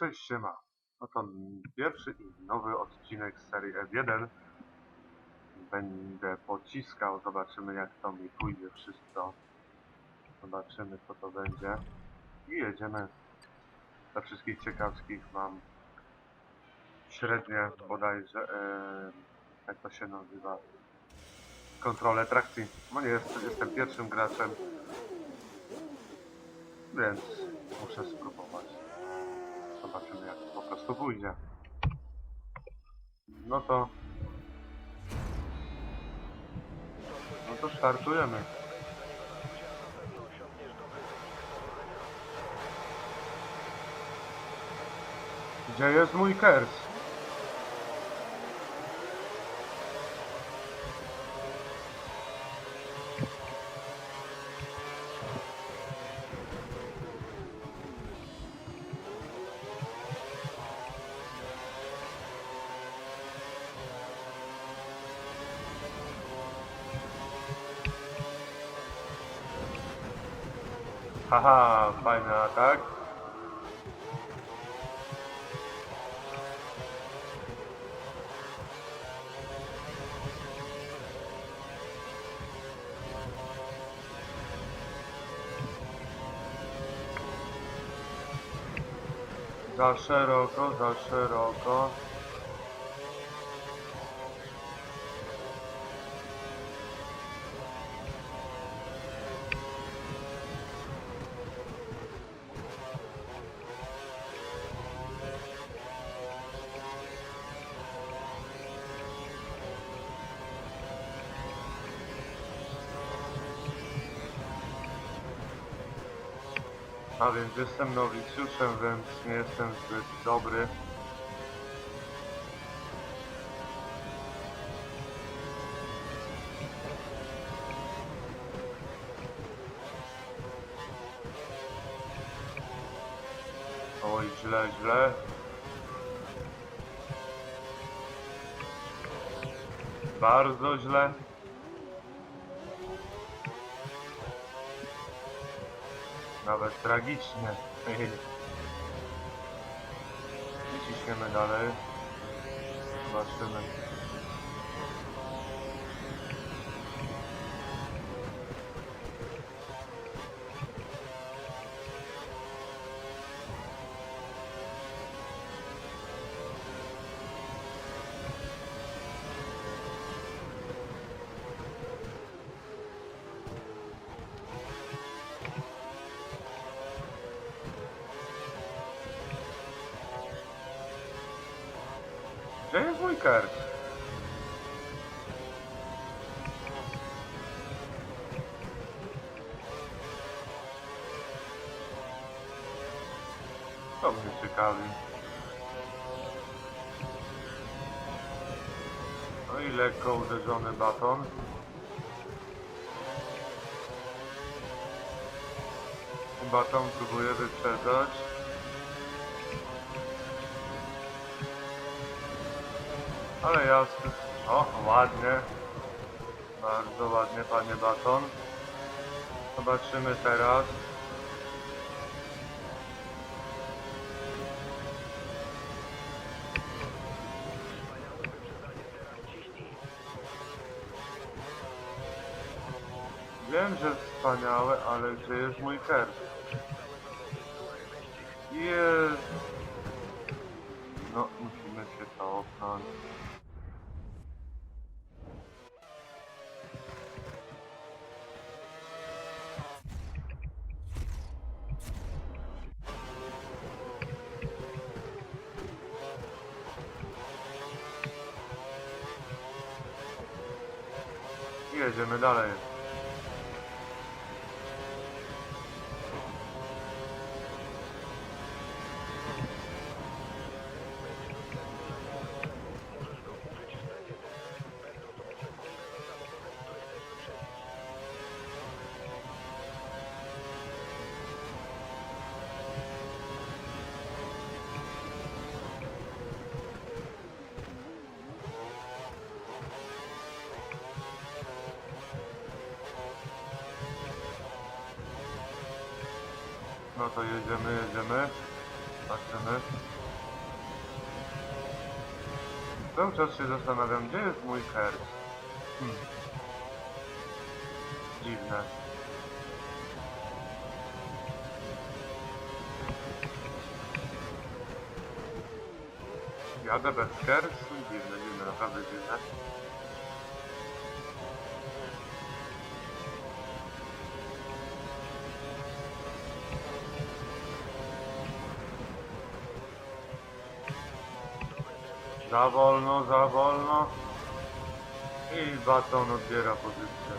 Cześć, siema. No to pierwszy i nowy odcinek z serii F1. Będę pociskał, zobaczymy jak to mi pójdzie wszystko. Zobaczymy co to będzie. I jedziemy. Dla wszystkich ciekawskich mam średnie bodajże, e, jak to się nazywa, kontrolę trakcji. No nie, jest, jestem pierwszym graczem, więc muszę spróbować. Zobaczymy jak to po prostu pójdzie. No to... No to startujemy. Gdzie jest mój kers? Haha, fajny atak. Za szeroko, za szeroko. A więc jestem nowicjuszem, więc nie jestem zbyt dobry. Oj, źle, źle. Bardzo źle. I ciśniemy dalej. Zobaczymy. Gdzie jest mój? To mnie ciekawi. No i lekko uderzony baton. Baton próbuje wyprzedzać. Ale jasne. O, ładnie. Bardzo ładnie, panie Baton. Zobaczymy teraz. Wiem, że wspaniałe, ale gdzie jest mój kers? Jest. No, musimy się cofnąć. No to jedziemy, jedziemy. Patrzę zobaczymy. Cały czas się zastanawiam, gdzie jest mój kers. Hmm. Dziwne. Jadę bez kersu? Dziwne, dziwne, naprawdę dziwne. Za wolno, za wolno. I baton odbiera pozycję.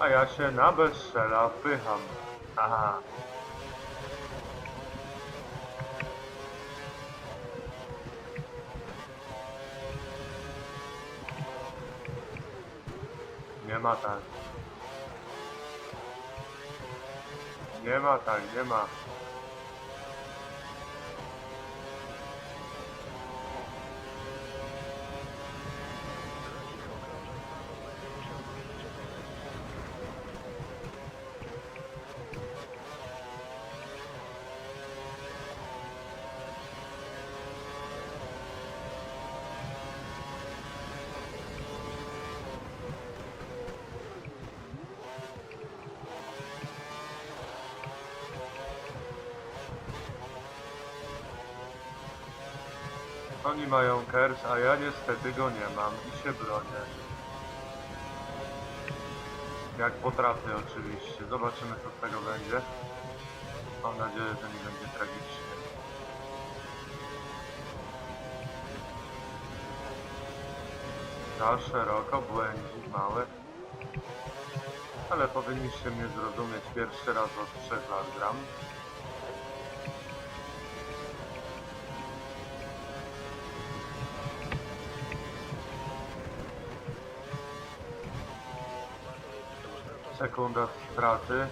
A ja się na bezstrzela wpycham. Aha. Nie ma tak. Nie ma tak, nie ma. Oni mają kers, a ja niestety go nie mam i się bronię. Jak potrafię oczywiście. Zobaczymy co z tego będzie. Mam nadzieję, że nie będzie tragicznie. Za szeroko, błędzik mały. Ale powinniście mnie zrozumieć pierwszy raz od trzech lat gram. Sekunda straty.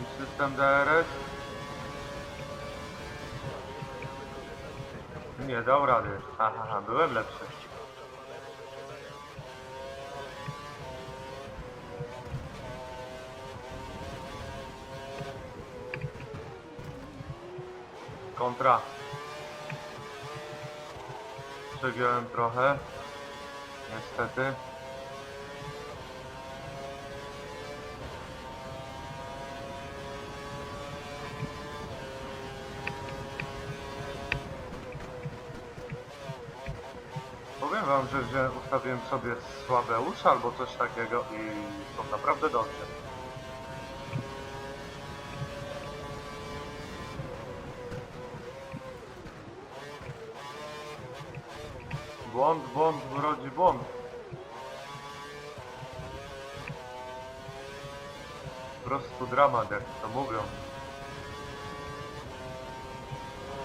I system DRS. Nie dał rady. Aha, byłem lepszy. Kontra. Przegiąłem trochę. Niestety. Ustawiłem sobie słabe uszy albo coś takiego i są naprawdę dobrze. Błąd, błąd rodzi błąd. Po prostu dramat, jak to mówią.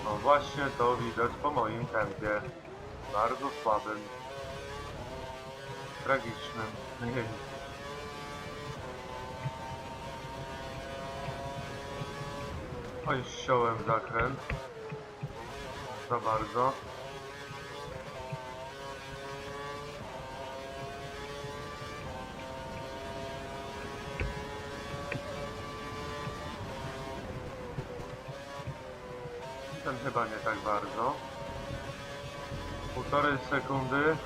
No właśnie to widać po moim tempie. Bardzo słabym. Tragicznym. Nie. Oj, ściąłem zakręt. Za bardzo. Ten chyba nie tak bardzo. Półtorej sekundy.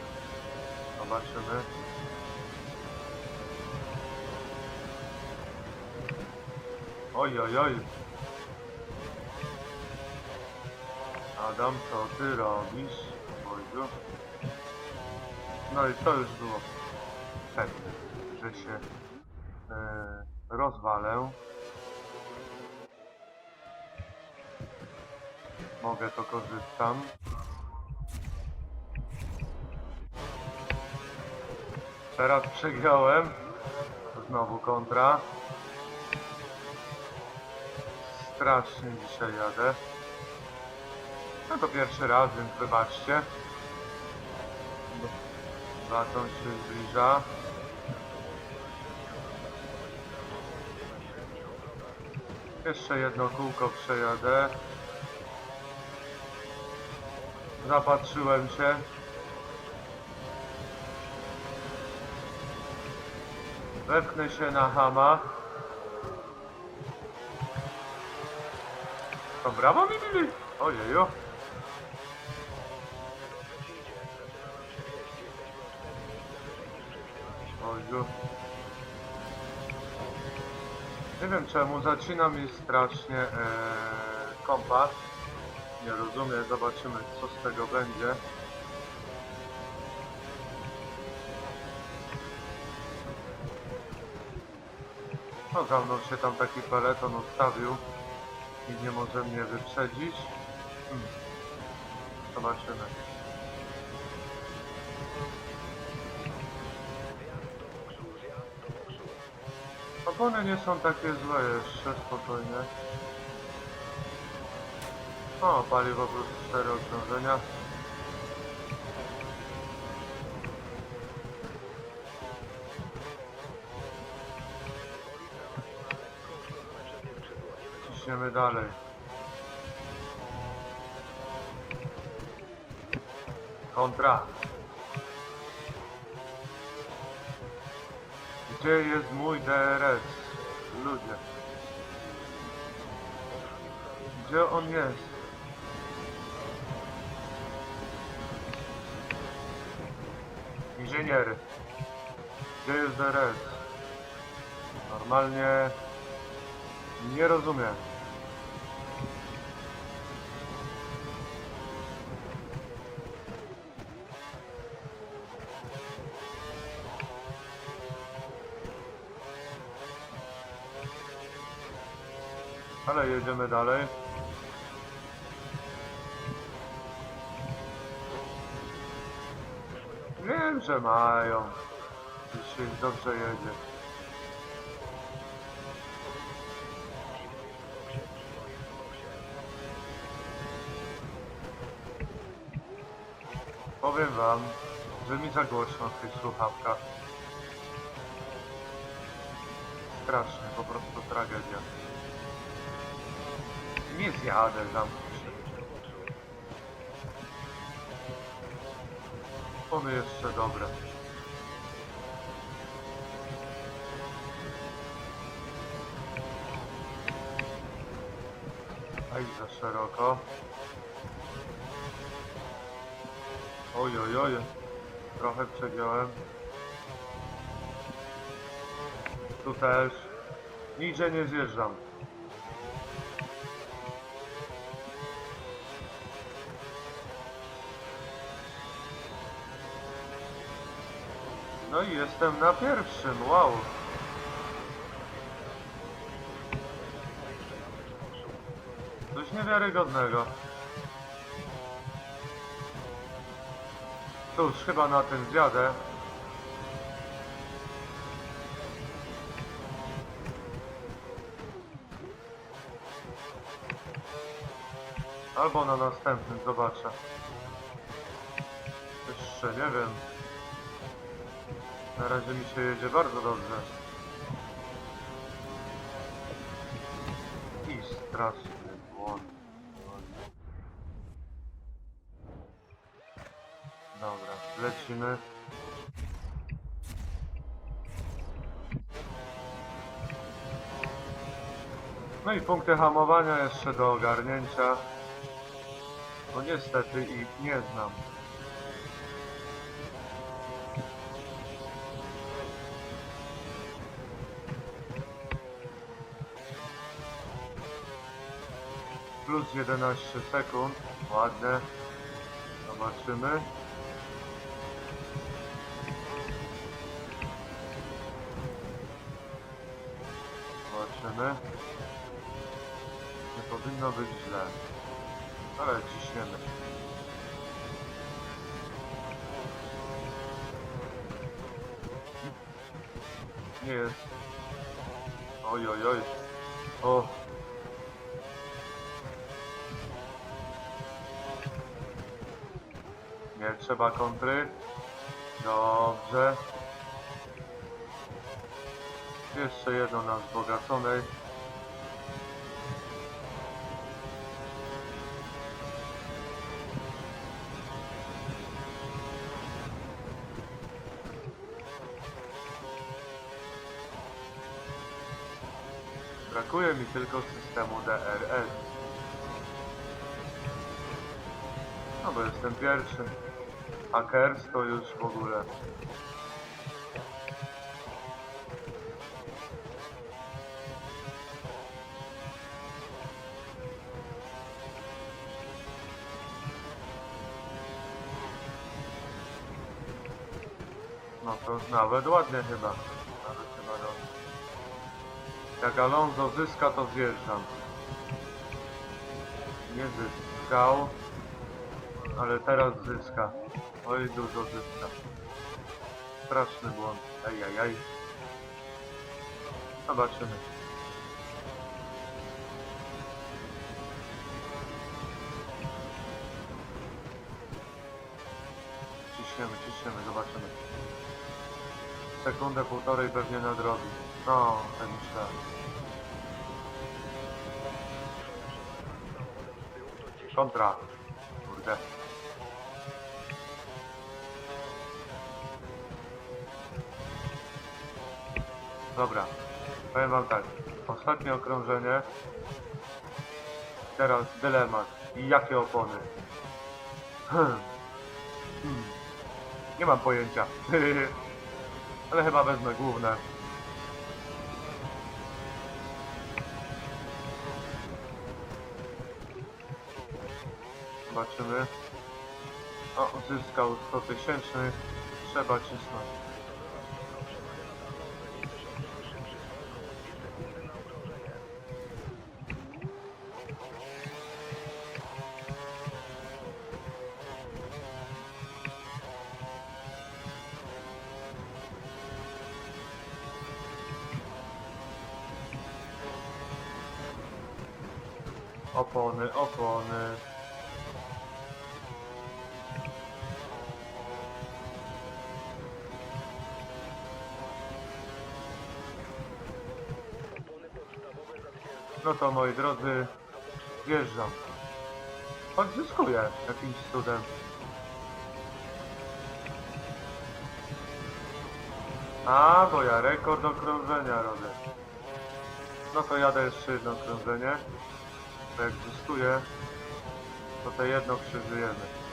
Zobaczymy. Oj, oj, oj. Adam, co ty robisz? Wojdu? No i to już było pewne, że się e, rozwalę. Mogę to korzystam. Teraz przegrałem. Znowu kontra. Strasznie dzisiaj jadę. No to pierwszy raz, więc wybaczcie. Baton się zbliża. Jeszcze jedno kółko przejadę. Zapatrzyłem się. Wepchnę się na hama. To brawo mi bili. Ojeju. Oju. Nie wiem czemu, zacina mi strasznie e, kompas. Nie rozumiem, zobaczymy co z tego będzie. No za mną się tam taki peleton ustawił i nie może mnie wyprzedzić. Hmm. Zobaczymy. Opony nie są takie złe jeszcze, spokojnie. O, paliwo plus 4 okrążenia. Dalej. Kontra. Gdzie jest mój DRS? Ludzie. Gdzie on jest? Inżynier. Gdzie jest DRS? Normalnie nie rozumiem. Ale jedziemy dalej. Wiem, że mają. Jeśli dobrze jedzie. Powiem wam, że mi za głośno w tych słuchawkach. Strasznie, po prostu tragedia. Nie zjadę, się. One jeszcze dobre. Aj za szeroko. Oj, oj, oj. Trochę przegiąłem. Tu też. Nigdzie nie zjeżdżam. No i jestem na pierwszym, wow. Coś niewiarygodnego. Cóż, chyba na tym zjadę. Albo na następnym, zobaczę. Jeszcze nie wiem. Na razie mi się jedzie bardzo dobrze. I straszny błąd. Dobra, lecimy. No i punkty hamowania jeszcze do ogarnięcia. Bo niestety ich nie znam. Plus 11 sekund. Ładne. Zobaczymy. Zobaczymy. Nie powinno być źle. Ale ciśniemy. Nie jest. Oj, oj, oj. O, trzeba kontry. Dobrze. Jeszcze jedno na wzbogaconej. Brakuje mi tylko systemu DRS. No bo jestem pierwszy. Hackers to już w ogóle. No to nawet ładnie chyba. Nawet chyba dobrze. Jak Alonso zyska, to zjeżdżam. Nie zyskał, ale teraz zyska. Oj, dużo zyska. Straszny błąd. Ejajaj. Zobaczymy. Ciśniemy, ciśniemy, zobaczymy. Sekundę, półtorej pewnie nadrobi. No, tak myślę. Kontra. Kurde. Dobra. Powiem wam tak. Ostatnie okrążenie. Teraz dylemat. I jakie opony? Hmm. Hmm. Nie mam pojęcia. Ale chyba wezmę główne. Zobaczymy. O, zyskał 100 tysięcy. Trzeba cisnąć. Opony, opony. No to moi drodzy, wjeżdżam. Odzyskuję jakimś cudem. A, bo ja rekord okrążenia robię. No to jadę jeszcze jedno okrążenie. Bo jak zyskuję, to te jedno krzyżujemy.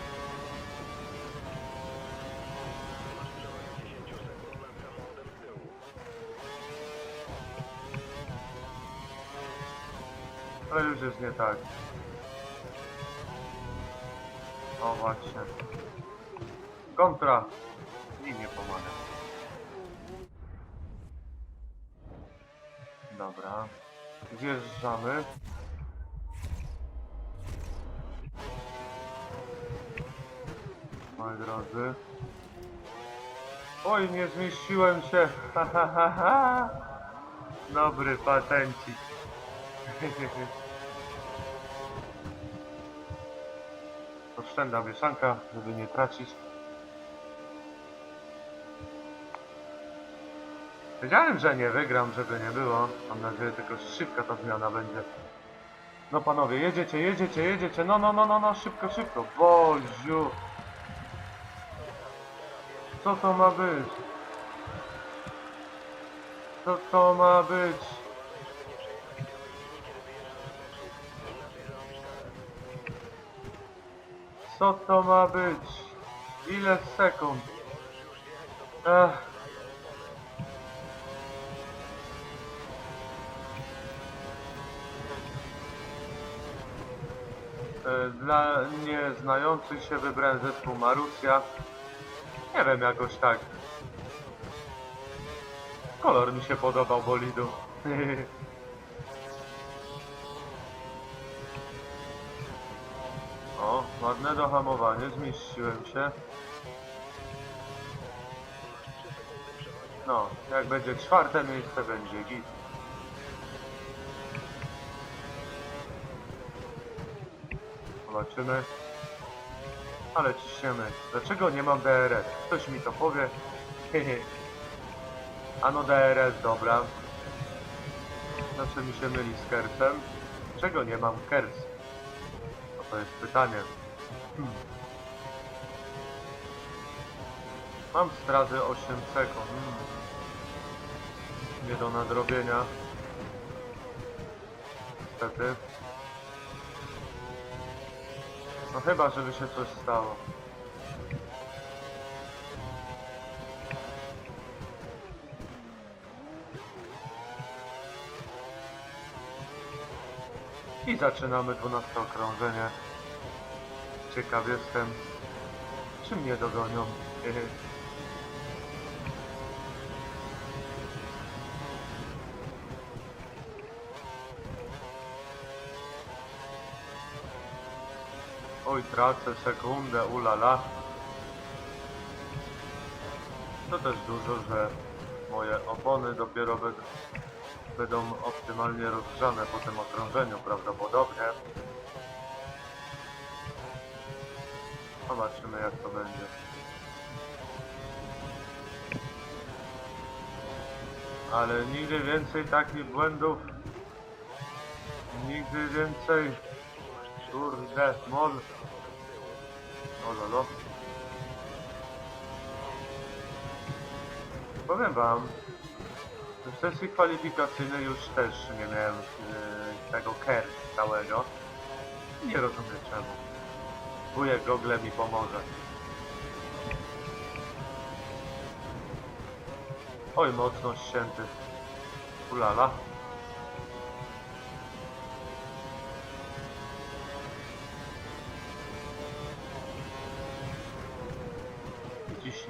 Ale już jest nie tak. O właśnie. Kontra. I nie pomaga. Dobra. Wjeżdżamy. Drodzy. Oj, nie zmieściłem się. Ha, ha, ha, ha. Dobry patencik. Oszczędna mieszanka, żeby nie tracić. Wiedziałem, że nie wygram, żeby nie było. Mam nadzieję, tylko szybka ta zmiana będzie. No panowie, jedziecie, jedziecie, jedziecie. No, no, no, no, no, szybko, szybko. Boziu. Co to ma być? Co to ma być? Co to ma być? Ile sekund? Ech. E, Dla nieznających się wybrałem zespół Marussia. Nie wiem, jakoś tak. Kolor mi się podobał bolidu. O, ładne dohamowanie, zmieściłem się. No, jak będzie czwarte miejsce, będzie git. Zobaczymy. Ale ciśniemy. Dlaczego nie mam DRS? Ktoś mi to powie. Ano DRS, dobra. Zawsze mi się myli z kersem. Czego nie mam kers? No to jest pytanie. Hmm. Mam straty 8 sekund. Hmm. Nie do nadrobienia. niestety. No chyba, żeby się coś stało. I zaczynamy 12 okrążenie. Ciekaw jestem, czy mnie dogonią. Oj, tracę sekundę, ulala. To też dużo, że moje opony dopiero będą, będą optymalnie rozgrzane po tym okrążeniu prawdopodobnie. Zobaczymy jak to będzie. Ale nigdy więcej takich błędów. Nigdy więcej. Kurde, mol. O lolo. Powiem wam, w sesji kwalifikacyjnej już też nie miałem yy, tego KER całego. Nie rozumiem czemu. Wujek Google mi pomoże. Oj, mocno ścięty. Ulala.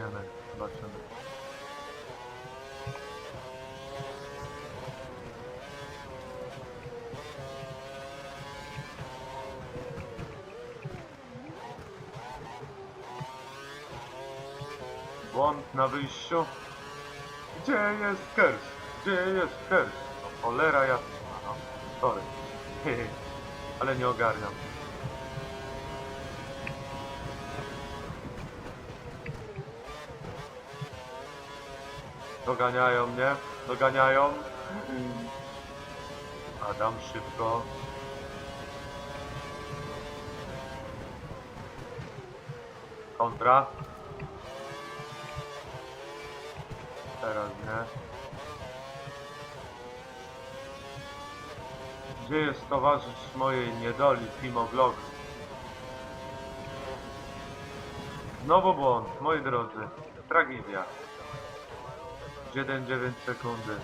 Ciśniemy, zobaczymy. Błąd na wyjściu. Gdzie jest Kers? Gdzie jest Kers? No, cholera jasna. No, sorry. Ale nie ogarniam. Doganiają mnie. Doganiają. Adam szybko. Kontra. Teraz nie. Gdzie jest towarzysz mojej niedoli, Timo Vlog? Znowu błąd, moi drodzy. Tragedia. 1,9 sekundy.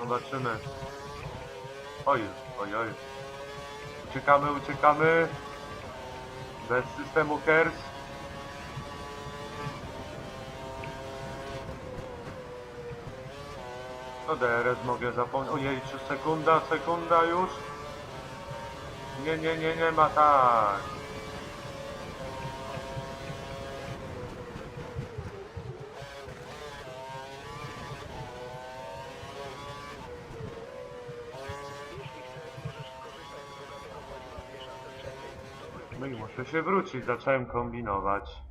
Zobaczymy. Oj, oj, oj. Uciekamy, uciekamy. Bez systemu KERS. No DRS mogę zapomnieć. Ojej, czy sekunda, sekunda już? Nie, nie, nie, nie ma tak. No i muszę się wrócić, zacząłem kombinować.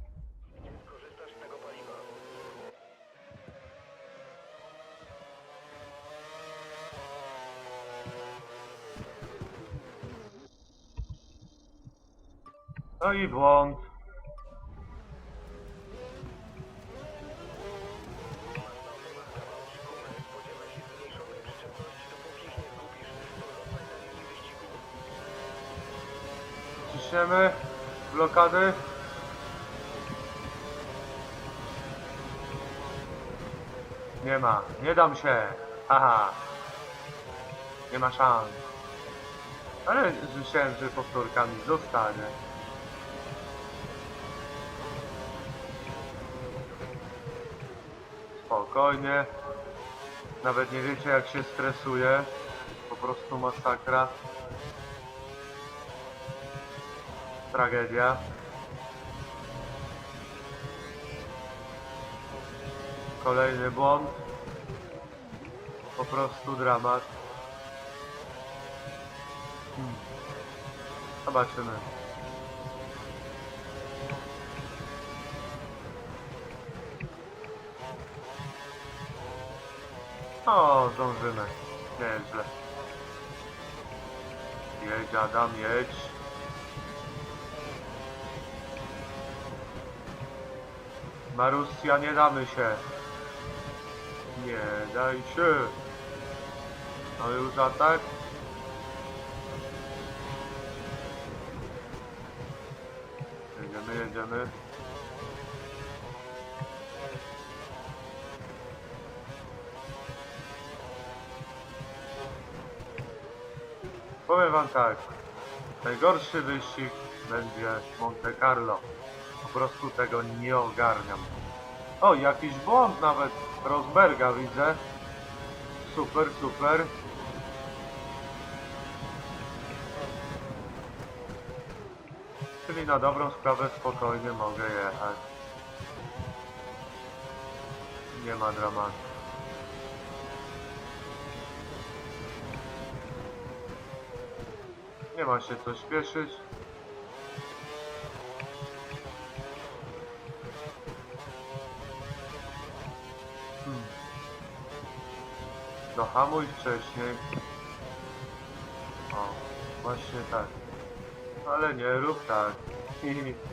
No i błąd. Ciśniemy. Blokady. Nie ma. Nie dam się. Haha. Nie ma szans. Ale myślałem, że powtórkami zostanie. Spokojnie. Nawet nie wiecie jak się stresuje. Po prostu masakra. Tragedia. Kolejny błąd. Po prostu dramat. Hmm. Zobaczymy. O, zdążymy. Nieźle. Jedź Adam, jedź. Marussia, nie damy się. Nie daj się. No już atak. Jedziemy, jedziemy. Powiem wam tak. Najgorszy wyścig będzie Monte Carlo. Po prostu tego nie ogarniam. O, jakiś błąd nawet Rosberga widzę. Super, super. Czyli na dobrą sprawę spokojnie mogę jechać. Nie ma dramatu. Nie ma się co śpieszyć. Hmm. No wcześniej. O, właśnie tak. Ale nie rób tak.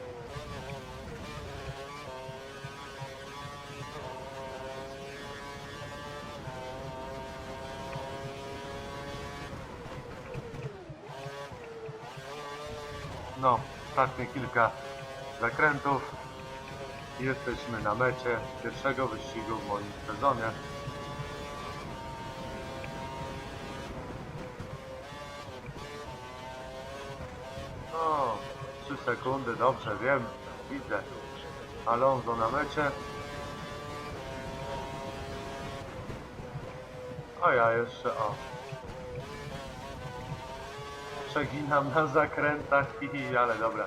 No, ostatnie kilka zakrętów. Jesteśmy na mecie pierwszego wyścigu w moim sezonie. O, 3 sekundy, dobrze, wiem, widzę. Alonso na mecie. A ja jeszcze, o. Przeginam na zakrętach i, ale dobra.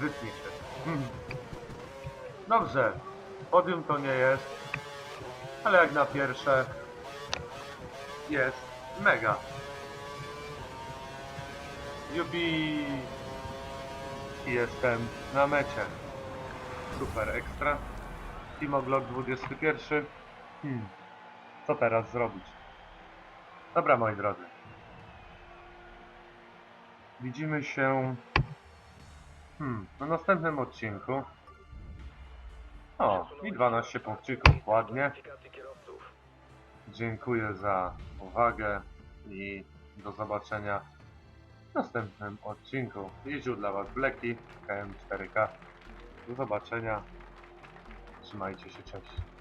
Wytnij się. Dobrze, podium to nie jest, ale jak na pierwsze jest mega. Jubi! Jestem na mecie. Super ekstra. Timoglog 21. Hmm. Co teraz zrobić? Dobra moi drodzy. Widzimy się hmm, na następnym odcinku. O, i 12 punkcików, ładnie. Dziękuję za uwagę i do zobaczenia w następnym odcinku. Jeździł dla Was Bleki, KM4K. Do zobaczenia. Trzymajcie się, cześć.